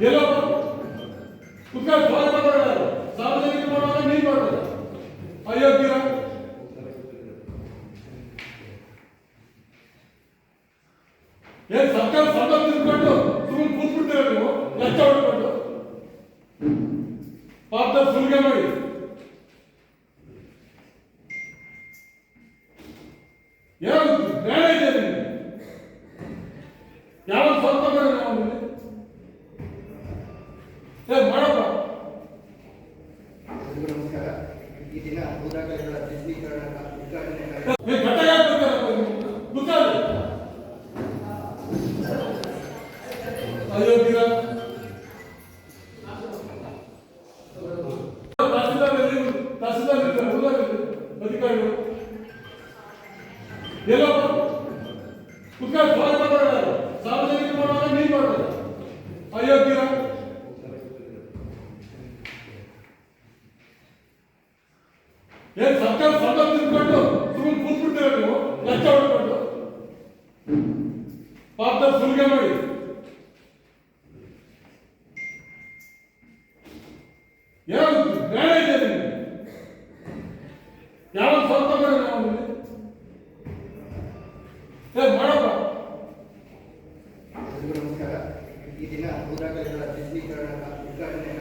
ಎಲ್ಲಪ್ಪ ಕುತ್ಕೊಂಡು ಸ್ವಾಗತ ಮಾಡೋರು ಸಾರ್ವಜನಿಕ ಮಾಡುವಾಗ ನೀನ್ ಮಾಡ್ಬೇಡ ಅಯೋಗ್ಯರ ಏನ್ ಸರ್ಕಾರ ಸಂಬಳ ತಿಳ್ಕೊಂಡು ಸುಮ್ಮನೆ ಕೂತ್ಬಿಡ್ತೀರ ನೀವು? ಲಂಚ ಹೊಡ್ಕೊಂಡು. ಪಾಪದ ಸುಲಿಗೆ ಮಾಡಿ. ಏನು ಈ ದಿನ ಭೂದಾಖಲೆಗಳ ಚಿತ್ರೀಕರಣ ಉದ್ಘಾಟನೆ ಕಾರ್ಯ- ಏ ಏನು ಸರ್ಕಾರ ಸಂಘ ತಿಳ್ಕೊಂಡು ಸುಮ್ಮನೆ ಕೂತ್ಬಿಡ್ತೀರ ನೀವು ಲಕ್ಷ ಹೊಡ್ಕೊಂಡು ಪಾಪ ಸುಲಿಗೆ ಮಾಡಿ ಏನು ನ್ಯಾಯ ಇದೆ ಯಾವ ಸ್ವಂತ ನಮಸ್ಕಾರ. ಈ ದಿನ ಭೂದಾಖಲೆಗಳ ಚಿತ್ರೀಕರಣ ಉದ್ಘಾಟನೆ